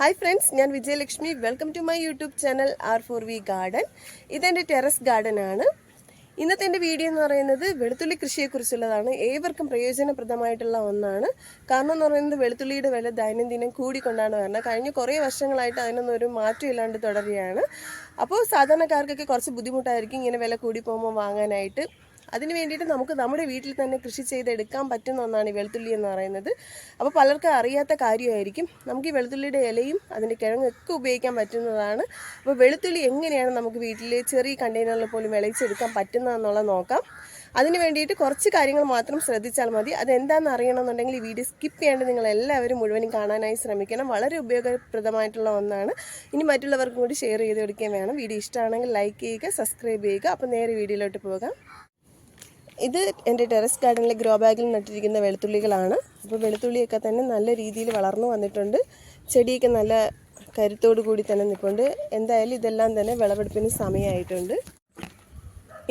Hi friends ഞാൻ Vijayalakshmi. Welcome to my YouTube channel R for V garden ഇതെന്റെ terrace garden ആണ്. ഇന്നത്തെ എന്റെ വീഡിയോ എന്ന് പറയുന്നത് വെളുത്തുള്ളി കൃഷിയെക്കുറിച്ചുള്ളതാണ്. ഏവർക്കും പ്രയോജനപ്രദമായിട്ടുള്ള ഒന്നാണ്. കാരണം എന്ന് പറയുന്നത് വെളുത്തുള്ളിയുടെ വില ദൈനംദിനം കൂടിക്കൊണ്ടാണ് വരുന്നത്. കഴിഞ്ഞ കുറേ വർഷങ്ങളായിട്ട് അതിനൊന്നും ഒരു മാറ്റം ഇല്ലാണ്ട് തുടരുകയാണ്. അപ്പോൾ സാധാരണക്കാർക്കൊക്കെ കുറച്ച് ബുദ്ധിമുട്ടായിരിക്കും ഇങ്ങനെ വില കൂടി പോകുമ്പോൾ വാങ്ങാനായിട്ട്. അതിന് വേണ്ടിയിട്ട് നമുക്ക് നമ്മുടെ വീട്ടിൽ തന്നെ കൃഷി ചെയ്തെടുക്കാൻ പറ്റുന്ന ഒന്നാണ് ഈ വെളുത്തുള്ളി എന്ന് പറയുന്നത്. അപ്പോൾ പലർക്കും അറിയാത്ത കാര്യമായിരിക്കും. നമുക്ക് ഈ വെളുത്തുള്ളിയുടെ ഇലയും അതിന്റെ കിഴങ്ങൊക്കെ ഉപയോഗിക്കാൻ പറ്റുന്നതാണ്. അപ്പോൾ വെളുത്തുള്ളി എങ്ങനെയാണ് നമുക്ക് വീട്ടിൽ ചെറിയ കണ്ടെയ്നറിൽ പോലും വിളയിച്ചെടുക്കാൻ പറ്റുന്നതെന്നുള്ളത് നോക്കാം. അതിന് വേണ്ടിയിട്ട് കുറച്ച് കാര്യങ്ങൾ മാത്രം ശ്രദ്ധിച്ചാൽ മതി. അതെന്താണെന്ന് അറിയണമെന്നുണ്ടെങ്കിൽ ഈ വീഡിയോ സ്കിപ്പ് ചെയ്യാണ്ട് നിങ്ങൾ എല്ലാവരും മുഴുവനും കാണാനായി ശ്രമിക്കണം. വളരെ ഉപയോഗപ്രദമായിട്ടുള്ള ഒന്നാണ്. ഇനി മറ്റുള്ളവർക്കും കൂടി ഷെയർ ചെയ്ത് കൊടുക്കുകയും വേണം. വീഡിയോ ഇഷ്ടമാണെങ്കിൽ ലൈക്ക് ചെയ്യുക സബ്സ്ക്രൈബ് ചെയ്യുക. അപ്പോൾ നേരെ വീഡിയോയിലോട്ട് പോകാം. ഇത് എന്റെ ടെറസ് ഗാർഡനിലെ ഗ്രോ ബാഗിൽ നട്ടിരിക്കുന്ന വെളുത്തുള്ളികളാണ്. അപ്പോൾ വെളുത്തുള്ളിയൊക്കെ തന്നെ നല്ല രീതിയിൽ വളർന്നു വന്നിട്ടുണ്ട്. ചെടിയൊക്കെ നല്ല കരുത്തോടു കൂടി തന്നെ നിൽപ്പുണ്ട്. എന്തായാലും ഇതെല്ലാം തന്നെ വിളവെടുപ്പിന് സമയമായിട്ടുണ്ട്.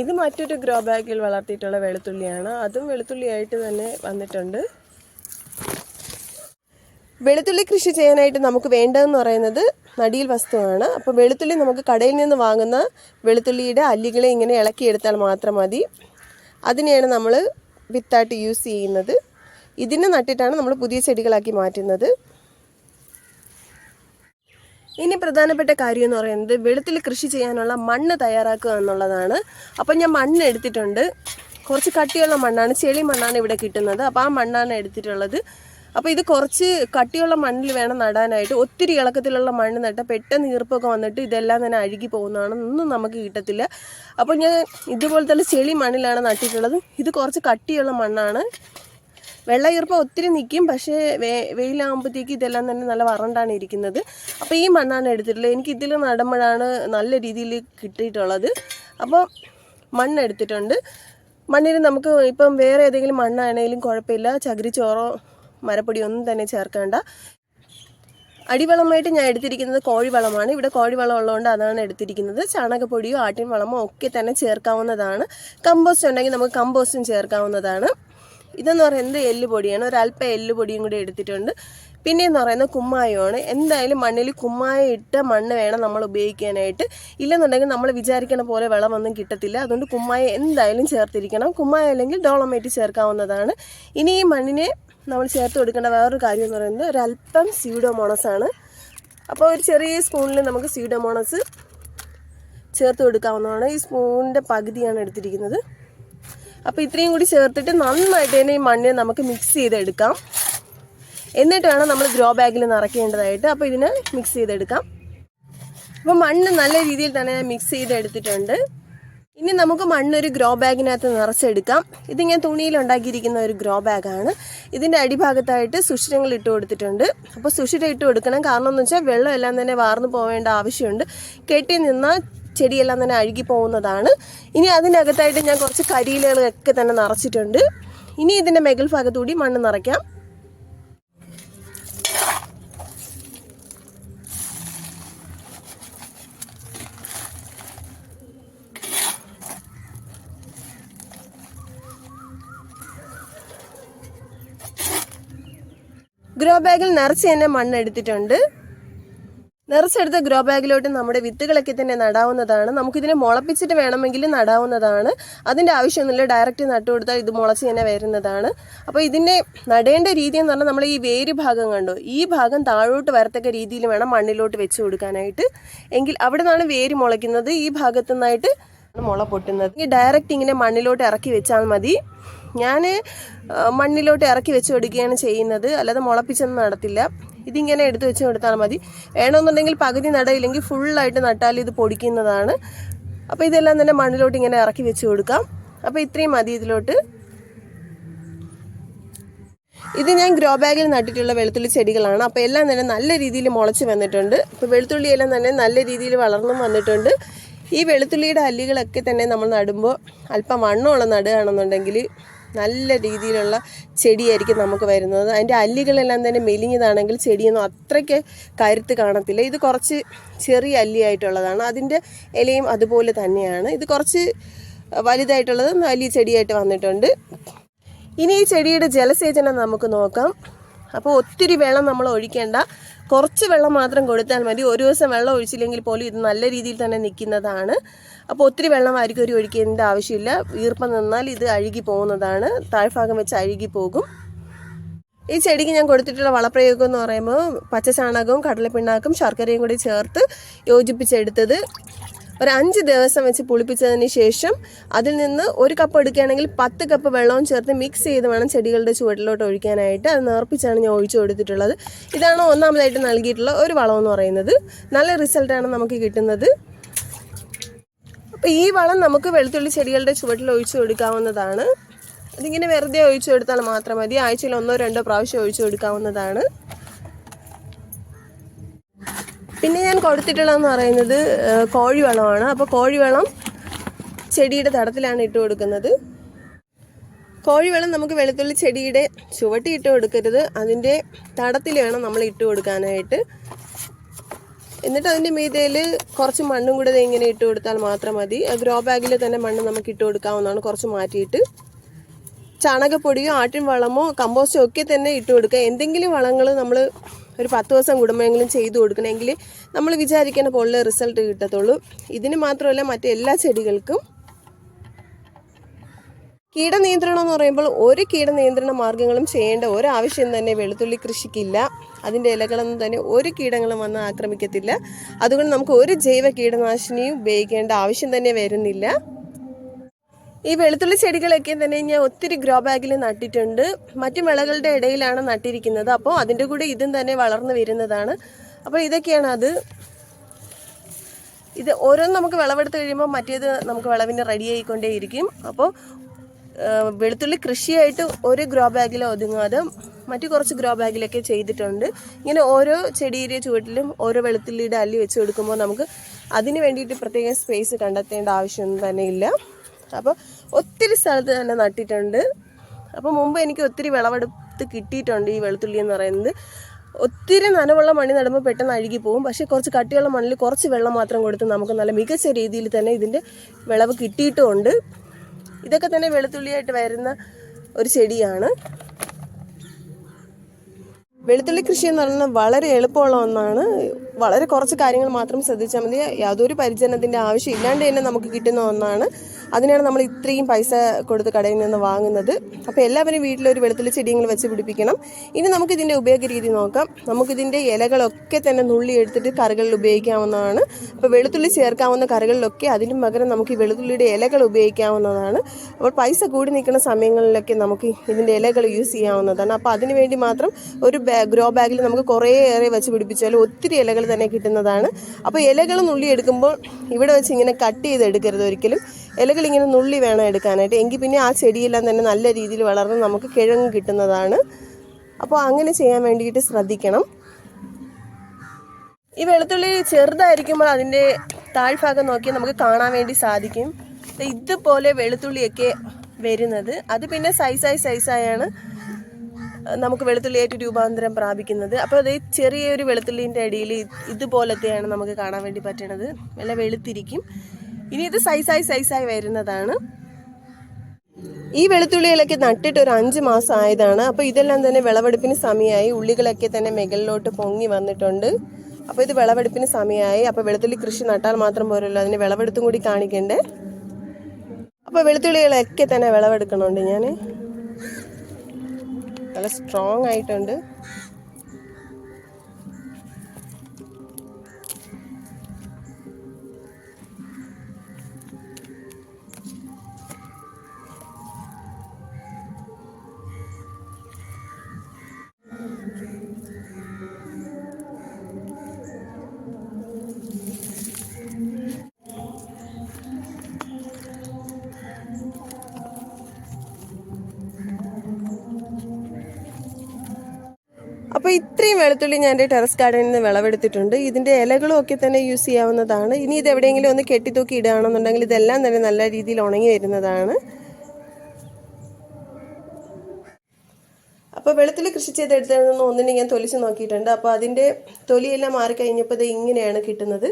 ഇത് മറ്റൊരു ഗ്രോ ബാഗിൽ വളർത്തിയിട്ടുള്ള വെളുത്തുള്ളിയാണ്. അതും വെളുത്തുള്ളിയായിട്ട് തന്നെ വന്നിട്ടുണ്ട്. വെളുത്തുള്ളി കൃഷി ചെയ്യാനായിട്ട് നമുക്ക് വേണ്ടതെന്ന് പറയുന്നത് നടിയിൽ വസ്തുവാണ്. അപ്പോൾ വെളുത്തുള്ളി നമുക്ക് കടയിൽ നിന്ന് വാങ്ങുന്ന വെളുത്തുള്ളിയുടെ അല്ലികളെ ഇങ്ങനെ ഇളക്കിയെടുത്താൽ മാത്രം മതി. അതിനെയാണ് നമ്മൾ വിത്തായിട്ട് യൂസ് ചെയ്യുന്നത്. ഇതിനെ നട്ടിട്ടാണ് നമ്മൾ പുതിയ ചെടികളാക്കി മാറ്റുന്നത്. ഇനി പ്രധാനപ്പെട്ട കാര്യം എന്ന് പറയുന്നത് വെളുത്തിൽ കൃഷി ചെയ്യാനുള്ള മണ്ണ് തയ്യാറാക്കുക എന്നുള്ളതാണ്. അപ്പം ഞാൻ മണ്ണ് എടുത്തിട്ടുണ്ട്. കുറച്ച് കട്ടിയുള്ള മണ്ണാണ് ചെളി മണ്ണാണ് ഇവിടെ കിട്ടുന്നത്. അപ്പോൾ ആ മണ്ണാണ് എടുത്തിട്ടുള്ളത്. അപ്പോൾ ഇത് കുറച്ച് കട്ടിയുള്ള മണ്ണിൽ വേണം നടാനായിട്ട്. ഒത്തിരി ഇളക്കത്തിലുള്ള മണ്ണ് നട്ടാൽ പെട്ടെന്ന് ഈർപ്പൊക്കെ വന്നിട്ട് ഇതെല്ലാം തന്നെ അഴുകി പോകുന്നതാണ് ഒന്നും നമുക്ക് കിട്ടത്തില്ല. അപ്പോൾ ഞാൻ ഇതുപോലത്തെ ചെളി മണ്ണിലാണ് നട്ടിട്ടുള്ളത്. ഇത് കുറച്ച് കട്ടിയുള്ള മണ്ണാണ്. വെള്ള ഈർപ്പം ഒത്തിരി നിൽക്കും പക്ഷേ വേ വെയിലാകുമ്പോഴത്തേക്ക് ഇതെല്ലാം തന്നെ നല്ല വറണ്ടാണ് ഇരിക്കുന്നത്. അപ്പോൾ ഈ മണ്ണാണ് എടുത്തിട്ടുള്ളത്. എനിക്ക് ഇതിൽ നടുമ്പോഴാണ് നല്ല രീതിയിൽ കിട്ടിയിട്ടുള്ളത്. അപ്പോൾ മണ്ണ് എടുത്തിട്ടുണ്ട്. മണ്ണിൽ നമുക്ക് ഇപ്പം വേറെ ഏതെങ്കിലും മണ്ണാണെങ്കിലും കുഴപ്പമില്ല. ചകിരിച്ചോറോ മരപ്പൊടി ഒന്നും തന്നെ ചേർക്കേണ്ട. അടിവളമായിട്ട് ഞാൻ എടുത്തിരിക്കുന്നത് കോഴിവളമാണ്. ഇവിടെ കോഴിവളം ഉള്ളതുകൊണ്ട് അതാണ് എടുത്തിരിക്കുന്നത്. ചാണകപ്പൊടിയോ ആട്ടിൻ വളമോ ഒക്കെ തന്നെ ചേർക്കാവുന്നതാണ്. കമ്പോസ്റ്റ് ഉണ്ടെങ്കിൽ നമുക്ക് കമ്പോസ്റ്റും ചേർക്കാവുന്നതാണ്. ഇതെന്ന് പറയുന്നത് എല്ലുപൊടിയാണ്. ഒരല്പ എല്ലുപൊടിയും കൂടി എടുത്തിട്ടുണ്ട്. പിന്നെ എന്ന് പറയുന്നത് കുമ്മായമാണ്. എന്തായാലും മണ്ണിൽ കുമ്മായം ഇട്ട മണ്ണ് വേണം നമ്മൾ ഉപയോഗിക്കാനായിട്ട്. ഇല്ലെന്നുണ്ടെങ്കിൽ നമ്മൾ വിചാരിക്കണ പോലെ വെള്ളമൊന്നും കിട്ടത്തില്ല. അതുകൊണ്ട് കുമ്മായം എന്തായാലും ചേർത്തിരിക്കണം. കുമ്മായം അല്ലെങ്കിൽ ഡോളമേറ്റ് ചേർക്കാവുന്നതാണ്. ഇനി ഈ മണ്ണിനെ നമ്മൾ ചേർത്ത് കൊടുക്കേണ്ട വേറൊരു കാര്യം എന്ന് പറയുന്നത് ഒരല്പം സ്യൂഡോമോണസ് ആണ്. അപ്പോൾ ഒരു ചെറിയ സ്പൂണിൽ നമുക്ക് സ്യൂഡോമോണസ് ചേർത്ത് കൊടുക്കാവുന്നതാണ്. ഈ സ്പൂണിന്റെ പകുതിയാണ് എടുത്തിരിക്കുന്നത്. അപ്പോൾ ഇത്രയും കൂടി ചേർത്തിട്ട് നന്നായിട്ട് തന്നെ ഈ മണ്ണിനെ നമുക്ക് മിക്സ് ചെയ്തെടുക്കാം. എന്നിട്ട് വേണം നമ്മൾ ഗ്രോ ബാഗിൽ നിറയ്ക്കേണ്ടതായിട്ട് അപ്പോൾ ഇതിന് മിക്സ് ചെയ്തെടുക്കാം. അപ്പോൾ മണ്ണ് നല്ല രീതിയിൽ തന്നെ മിക്സ് ചെയ്തെടുത്തിട്ടുണ്ട്. ഇനി നമുക്ക് മണ്ണൊരു ഗ്രോ ബാഗിനകത്ത് നിറച്ചെടുക്കാം. ഇത് ഞാൻ തുണിയിൽ ഉണ്ടാക്കിയിരിക്കുന്ന ഒരു ഗ്രോ ബാഗാണ്. ഇതിന്റെ അടിഭാഗത്തായിട്ട് സുഷിരങ്ങൾ ഇട്ട് കൊടുത്തിട്ടുണ്ട്. അപ്പോൾ സുഷിര ഇട്ട് കൊടുക്കണം. കാരണം എന്ന് വെച്ചാൽ വെള്ളം എല്ലാം തന്നെ വാർന്നു പോവേണ്ട ആവശ്യമുണ്ട്. കെട്ടി നിന്ന ചെടിയെല്ലാം തന്നെ അഴുകി പോകുന്നതാണ്. ഇനി അതിനകത്തായിട്ട് ഞാൻ കുറച്ച് കരിയിലകളൊക്കെ തന്നെ നിറച്ചിട്ടുണ്ട്. ഇനി ഇതിന്റെ മെഗൽ ഭാഗത്തുകൂടി മണ്ണ് നിറയ്ക്കാം. ഗ്രോ ബാഗിൽ നിറച്ച് തന്നെ മണ്ണ് എടുത്തിട്ടുണ്ട്. നിറച്ചെടുത്ത ഗ്രോ ബാഗിലോട്ട് നമ്മുടെ വിത്തുകളൊക്കെ തന്നെ നടാവുന്നതാണ്. നമുക്കിതിനെ മുളപ്പിച്ചിട്ട് വേണമെങ്കിൽ നടാവുന്നതാണ്. അതിന്റെ ആവശ്യമൊന്നുമില്ല ഡയറക്റ്റ് നട്ടു കൊടുത്താൽ ഇത് മുളച്ച് തന്നെ വരുന്നതാണ്. അപ്പോൾ ഇതിന്റെ നടേണ്ട രീതി എന്ന് പറഞ്ഞാൽ നമ്മൾ ഈ വേര് ഭാഗം കണ്ടു. ഈ ഭാഗം താഴോട്ട് വരത്തക്ക രീതിയിൽ വേണം മണ്ണിലോട്ട് വെച്ച് കൊടുക്കാനായിട്ട്. എങ്കിൽ അവിടെ നിന്നാണ് വേര് മുളയ്ക്കുന്നത്. ഈ ഭാഗത്തു നിന്നായിട്ട് മുള പൊട്ടുന്നത്. ഡയറക്റ്റ് ഇങ്ങനെ മണ്ണിലോട്ട് ഇറക്കി വെച്ചാൽ മതി. ഞാൻ മണ്ണിലോട്ട് ഇറക്കി വെച്ച് കൊടുക്കുകയാണ് ചെയ്യുന്നത്. അല്ലാതെ മുളപ്പിച്ചൊന്നും നടത്തില്ല. ഇതിങ്ങനെ എടുത്ത് വെച്ച് കൊടുത്താൽ മതി. വേണമെന്നുണ്ടെങ്കിൽ പകുതി നടയില്ലെങ്കിൽ ഫുള്ളായിട്ട് നട്ടാൽ ഇത് പൊടിക്കുന്നതാണ്. അപ്പോൾ ഇതെല്ലാം തന്നെ മണ്ണിലോട്ട് ഇങ്ങനെ ഇറക്കി വെച്ച് കൊടുക്കാം. അപ്പോൾ ഇത്രയും മതി ഇതിലോട്ട്. ഇത് ഞാൻ ഗ്രോ ബാഗിൽ നട്ടിട്ടുള്ള വെളുത്തുള്ളി ചെടികളാണ്. അപ്പോൾ എല്ലാം തന്നെ നല്ല രീതിയിൽ മുളച്ച് വന്നിട്ടുണ്ട്. ഇപ്പോൾ വെളുത്തുള്ളി എല്ലാം തന്നെ നല്ല രീതിയിൽ വളർന്നും വന്നിട്ടുണ്ട്. ഈ വെളുത്തുള്ളിയുടെ അല്ലികളൊക്കെ തന്നെ നമ്മൾ നടുമ്പോൾ അല്പം മണ്ണുള്ള നടുകയാണെന്നുണ്ടെങ്കിൽ നല്ല രീതിയിലുള്ള ചെടിയായിരിക്കും നമുക്ക് വരുന്നത്. അതിന്റെ അല്ലികളെല്ലാം തന്നെ മെലിഞ്ഞതാണെങ്കിൽ ചെടിയൊന്നും അത്രയ്ക്ക് കരുത്ത് കാണത്തില്ല. ഇത് കുറച്ച് ചെറിയ അല്ലിയായിട്ടുള്ളതാണ്. അതിന്റെ ഇലയും അതുപോലെ തന്നെയാണ്. ഇത് കുറച്ച് വലുതായിട്ടുള്ളത് വലിയ ചെടിയായിട്ട് വന്നിട്ടുണ്ട്. ഇനി ഈ ചെടിയുടെ ജലസേചനം നമുക്ക് നോക്കാം. അപ്പോൾ ഒത്തിരി വെള്ളം നമ്മൾ ഒഴിക്കേണ്ട. കുറച്ച് വെള്ളം മാത്രം കൊടുത്താൽ മതി. ഒരു ദിവസം വെള്ളം ഒഴിച്ചില്ലെങ്കിൽ പോലും ഇത് നല്ല രീതിയിൽ തന്നെ നിൽക്കുന്നതാണ്. അപ്പോൾ ഒത്തിരി വെള്ളമായിരിക്കും ഒരു ഒഴിക്കേണ്ട ആവശ്യമില്ല. ഈർപ്പം നിന്നാൽ ഇത് അഴുകി പോകുന്നതാണ്. താഴ്ഭാഗം വെച്ച് അഴുകി പോകും. ഈ ചെടിക്ക് ഞാൻ കൊടുത്തിട്ടുള്ള വളപ്രയോഗം എന്ന് പറയുമ്പോൾ പച്ചചാണകവും കടലപ്പിണ്ണാക്കും ശർക്കരയും കൂടി ചേർത്ത് യോജിപ്പിച്ചെടുത്തത് ഒരു അഞ്ച് ദിവസം വെച്ച് പുളിപ്പിച്ചതിന് ശേഷം അതിൽ നിന്ന് ഒരു കപ്പ് എടുക്കുകയാണെങ്കിൽ പത്ത് കപ്പ് വെള്ളവും ചേർത്ത് മിക്സ് ചെയ്ത് വേണം ചെടികളുടെ ചുവട്ടിലോട്ട് ഒഴിക്കാനായിട്ട്. അത് നേർപ്പിച്ചാണ് ഞാൻ ഒഴിച്ചു കൊടുത്തിട്ടുള്ളത്. ഇതാണ് ഒന്നാമതായിട്ട് നൽകിയിട്ടുള്ള ഒരു വളം എന്ന് പറയുന്നത്. നല്ല റിസൾട്ടാണ് നമുക്ക് കിട്ടുന്നത്. അപ്പോൾ ഈ വളം നമുക്ക് വെളുത്തുള്ളി ചെടികളുടെ ചുവട്ടിൽ ഒഴിച്ചു കൊടുക്കാവുന്നതാണ്. അതിങ്ങനെ വെറുതെ ഒഴിച്ചു കൊടുത്താൽ മാത്രം മതി. ആഴ്ചയിൽ ഒന്നോ രണ്ടോ പ്രാവശ്യം ഒഴിച്ചു കൊടുക്കാവുന്നതാണ്. പിന്നെ ഞാൻ കൊടുത്തിട്ടുള്ളതെന്ന് പറയുന്നത് കോഴിവളമാണ്. അപ്പോൾ കോഴിവളം ചെടിയുടെ തടത്തിലാണ് ഇട്ട് കൊടുക്കുന്നത്. കോഴിവെള്ളം നമുക്ക് വെളുത്തുള്ളി ചെടിയുടെ ചുവട്ടി ഇട്ട് കൊടുക്കരുത്. അതിന്റെ തടത്തിൽ വേണം നമ്മൾ ഇട്ട് കൊടുക്കാനായിട്ട്. എന്നിട്ട് അതിന്റെ മീതയിൽ കുറച്ച് മണ്ണും കൂടെ ഇങ്ങനെ ഇട്ട് കൊടുത്താൽ മാത്രം മതി. ഗ്രോ ബാഗിൽ തന്നെ മണ്ണ് നമുക്ക് ഇട്ട് കൊടുക്കാവുന്നതാണ്. കുറച്ച് മാറ്റിയിട്ട് ചാണകപ്പൊടിയോ ആട്ടിൻ വളമോ കമ്പോസ്റ്റോ ഒക്കെ തന്നെ ഇട്ട് കൊടുക്കുക. എന്തെങ്കിലും വളങ്ങൾ നമ്മൾ ഒരു പത്ത് ദിവസം കുടുംബമെങ്കിലും ചെയ്തു കൊടുക്കണമെങ്കിൽ നമ്മൾ വിചാരിക്കുന്ന പോലുള്ള റിസൾട്ട് കിട്ടത്തുള്ളൂ. ഇതിന് മാത്രമല്ല മറ്റെല്ലാ ചെടികൾക്കും കീടനിയന്ത്രണം എന്ന് പറയുമ്പോൾ ഒരു കീടനിയന്ത്രണ മാർഗങ്ങളും ചെയ്യേണ്ട ഒരാവശ്യം തന്നെ വെളുത്തുള്ളി കൃഷിക്കില്ല. അതിന്റെ ഇലകളൊന്നും തന്നെ ഒരു കീടങ്ങളും വന്ന് ആക്രമിക്കത്തില്ല. അതുകൊണ്ട് നമുക്ക് ഒരു ജൈവ കീടനാശിനിയും ഉപയോഗിക്കേണ്ട ആവശ്യം തന്നെ വരുന്നില്ല. ഈ വെളുത്തുള്ളി ചെടികളൊക്കെ തന്നെ ഞാൻ ഒത്തിരി ഗ്രോ ബാഗിൽ നട്ടിട്ടുണ്ട്. മറ്റു വിളകളുടെ ഇടയിലാണ് നട്ടിരിക്കുന്നത്. അപ്പോൾ അതിന്റെ കൂടെ ഇതും തന്നെ വളർന്നു വരുന്നതാണ്. അപ്പോൾ ഇതൊക്കെയാണ് അത്. ഇത് ഓരോന്നും നമുക്ക് വിളവെടുത്ത് കഴിയുമ്പോൾ മറ്റേത് നമുക്ക് വിളവിന് റെഡി ആയിക്കൊണ്ടേയിരിക്കും. അപ്പോൾ വെളുത്തുള്ളി കൃഷിയായിട്ട് ഒരു ഗ്രോ ബാഗിൽ ഒതുങ്ങാതെ മറ്റു കുറച്ച് ഗ്രോ ബാഗിലൊക്കെ ചെയ്തിട്ടുണ്ട്. ഇങ്ങനെ ഓരോ ചെടിയുടെ ചുവട്ടിലും ഓരോ വെളുത്തുള്ളിയുടെ അല്ലി വെച്ച് കൊടുക്കുമ്പോൾ നമുക്ക് അതിന് വേണ്ടിയിട്ട് പ്രത്യേകം സ്പേസ് കണ്ടെത്തേണ്ട ആവശ്യമൊന്നും തന്നെ ഇല്ല. അപ്പോൾ ഒത്തിരി സ്ഥലത്ത് തന്നെ നട്ടിട്ടുണ്ട്. അപ്പോൾ മുമ്പ് എനിക്ക് ഒത്തിരി വിളവെടുത്ത് കിട്ടിയിട്ടുണ്ട് ഈ വെളുത്തുള്ളി എന്ന് പറയുന്നത്. ഒത്തിരി നനവുള്ള മണ്ണിൽ നടുമ്പോൾ പെട്ടെന്ന് അഴുകി പോകും. പക്ഷേ കുറച്ച് കട്ടിയുള്ള മണ്ണിൽ കുറച്ച് വെള്ളം മാത്രം കൊടുത്ത് നമുക്ക് നല്ല മികച്ച രീതിയിൽ തന്നെ ഇതിന്റെ വിളവ് കിട്ടിയിട്ടുമുണ്ട്. ഇതൊക്കെ തന്നെ വെളുത്തുള്ളിയായിട്ട് വരുന്ന ഒരു ചെടിയാണ്. വെളുത്തുള്ളി കൃഷി എന്ന് പറയുന്നത് വളരെ എളുപ്പമുള്ള ഒന്നാണ്. വളരെ കുറച്ച് കാര്യങ്ങൾ മാത്രം ശ്രദ്ധിച്ചാൽ മതി. യാതൊരു പരിചരണത്തിന്റെ ആവശ്യം ഇല്ലാണ്ട് തന്നെ നമുക്ക് കിട്ടുന്ന ഒന്നാണ്. അതിനാണ് നമ്മൾ ഇത്രയും പൈസ കൊടുത്ത് കടയിൽ നിന്ന് വാങ്ങുന്നത്. അപ്പോൾ എല്ലാവരും വീട്ടിലൊരു വെളുത്തുള്ളി ചെടിയെങ്കിൽ വെച്ച് പിടിപ്പിക്കണം. ഇനി നമുക്കിതിന്റെ ഉപയോഗ രീതി നോക്കാം. നമുക്കിതിന്റെ ഇലകളൊക്കെ തന്നെ നുള്ളി എടുത്തിട്ട് കറികളിൽ ഉപയോഗിക്കാവുന്നതാണ്. അപ്പോൾ വെളുത്തുള്ളി ചേർക്കാവുന്ന കറികളിലൊക്കെ അതിന് പകരം നമുക്ക് ഈ വെളുത്തുള്ളിയുടെ ഇലകൾ ഉപയോഗിക്കാവുന്നതാണ്. അപ്പോൾ പൈസ കൂടി നിൽക്കുന്ന സമയങ്ങളിലൊക്കെ നമുക്ക് ഇതിന്റെ ഇലകൾ യൂസ് ചെയ്യാവുന്നതാണ്. അപ്പോൾ അതിനുവേണ്ടി മാത്രം ഒരു ബാ ഗ്രോ ബാഗിൽ നമുക്ക് കുറേ ഏറെ വെച്ച് പിടിപ്പിച്ചാൽ ഒത്തിരി ഇലകൾ തന്നെ കിട്ടുന്നതാണ്. അപ്പോൾ ഇലകൾ നുള്ളി എടുക്കുമ്പോൾ ഇവിടെ വെച്ച് ഇങ്ങനെ കട്ട് ചെയ്ത് എടുക്കരുത് ഒരിക്കലും. ഇലകൾ ഇങ്ങനെ നുള്ളി വേണം എടുക്കാനായിട്ട്. എങ്കിൽ പിന്നെ ആ ചെടിയെല്ലാം തന്നെ നല്ല രീതിയിൽ വളർന്ന് നമുക്ക് കിഴങ്ങ് കിട്ടുന്നതാണ്. അപ്പോൾ അങ്ങനെ ചെയ്യാൻ വേണ്ടിയിട്ട് ശ്രദ്ധിക്കണം. ഈ വെളുത്തുള്ളി ചെറുതായിരിക്കുമ്പോൾ അതിന്റെ താഴ്ഭാഗം നോക്കി നമുക്ക് കാണാൻ വേണ്ടി സാധിക്കും. ഇതുപോലെ വെളുത്തുള്ളിയൊക്കെ വരുന്നത്. അത് പിന്നെ സൈസായി സൈസായാണ് നമുക്ക് വെളുത്തുള്ളിയായിട്ട് രൂപാന്തരം പ്രാപിക്കുന്നത്. അപ്പോൾ അത് ചെറിയൊരു വെളുത്തുള്ളിന്റെ അടിയിൽ ഇതുപോലത്തെയാണ് നമുക്ക് കാണാൻ വേണ്ടി പറ്റണത്. നല്ല വെളുത്തിരിക്കും. ഇനി ഇത് സൈസായി സൈസായി വരുന്നതാണ്. ഈ വെളുത്തുള്ളികളൊക്കെ നട്ടിട്ട് ഒരു അഞ്ച് മാസം ആയതാണ്. അപ്പോൾ ഇതെല്ലാം തന്നെ വിളവെടുപ്പിന് സമയമായി. ഉള്ളികളൊക്കെ തന്നെ മുകളിലോട്ട് പൊങ്ങി വന്നിട്ടുണ്ട്. അപ്പോൾ ഇത് വിളവെടുപ്പിന് സമയമായി. അപ്പോൾ വെളുത്തുള്ളി കൃഷി നട്ടാൽ മാത്രം പോരല്ലോ. അതിന് വിളവെടുത്തും കൂടി കാണിക്കണ്ടേ? അപ്പോൾ വെളുത്തുള്ളികളൊക്കെ തന്നെ വിളവെടുക്കണുണ്ട് ഞാൻ നല്ല സ്ട്രോങ് ആയിട്ടുണ്ട്. ഇത്രയും വെളുത്തുള്ളി ഞാൻ എന്റെ ടെറസ് ഗാർഡനിൽ നിന്ന് വിളവെടുത്തിട്ടുണ്ട്. ഇതിന്റെ ഇലകളും ഒക്കെ തന്നെ യൂസ് ചെയ്യാവുന്നതാണ്. ഇനി ഇത് എവിടെയെങ്കിലും ഒന്ന് കെട്ടിത്തൂക്കി ഇടുകയാണെന്നുണ്ടെങ്കിൽ ഇതെല്ലാം തന്നെ നല്ല രീതിയിൽ ഉണങ്ങി വരുന്നതാണ്. അപ്പോൾ വെളുത്തുള്ളി കൃഷി ചെയ്തെടുത്തതിൽ നിന്ന് ഒന്നിനെ ഞാൻ തൊലിച്ച് നോക്കിയിട്ടുണ്ട്. അപ്പോൾ അതിന്റെ തൊലിയെല്ലാം മാറിക്കഴിഞ്ഞപ്പോൾ ഇത് ഇങ്ങനെയാണ് കിട്ടുന്നത്.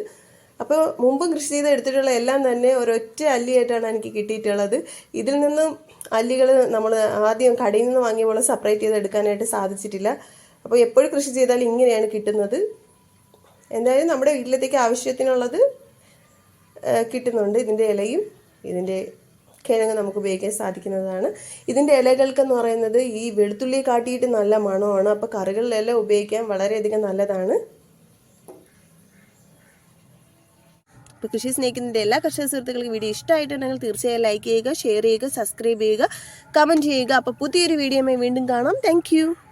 അപ്പോൾ മുമ്പും കൃഷി ചെയ്ത് എടുത്തിട്ടുള്ള എല്ലാം തന്നെ ഒരൊറ്റ അല്ലിയായിട്ടാണ് എനിക്ക് കിട്ടിയിട്ടുള്ളത്. ഇതിൽ നിന്നും അല്ലികൾ നമ്മൾ ആദ്യം കടയിൽ നിന്ന് വാങ്ങിയ പോലെ സെപ്പറേറ്റ് ചെയ്ത് എടുക്കാനായിട്ട് സാധിച്ചിട്ടില്ല. അപ്പോൾ എപ്പോഴും കൃഷി ചെയ്താൽ ഇങ്ങനെയാണ് കിട്ടുന്നത്. എന്തായാലും നമ്മുടെ വീട്ടിലത്തേക്ക് ആവശ്യത്തിനുള്ളത് കിട്ടുന്നുണ്ട്. ഇതിന്റെ ഇലയും ഇതിന്റെ കിഴങ്ങ് നമുക്ക് ഉപയോഗിക്കാൻ സാധിക്കുന്നതാണ്. ഇതിന്റെ ഇലകൾക്കെന്ന് പറയുന്നത് ഈ വെളുത്തുള്ളി കാട്ടിയിട്ട് നല്ല മണമാണ്. അപ്പോൾ കറികളിലെല്ലാം ഉപയോഗിക്കാൻ വളരെയധികം നല്ലതാണ്. ഇപ്പോൾ കൃഷി സ്നേഹിക്കുന്നതിന്റെ എല്ലാ കർഷക സുഹൃത്തുക്കൾക്ക് വീഡിയോ ഇഷ്ടമായിട്ടുണ്ടെങ്കിൽ തീർച്ചയായും ലൈക്ക് ചെയ്യുക ഷെയർ ചെയ്യുക സബ്സ്ക്രൈബ് ചെയ്യുക കമന്റ് ചെയ്യുക. അപ്പോൾ പുതിയൊരു വീഡിയോയുമായി വീണ്ടും കാണാം. താങ്ക്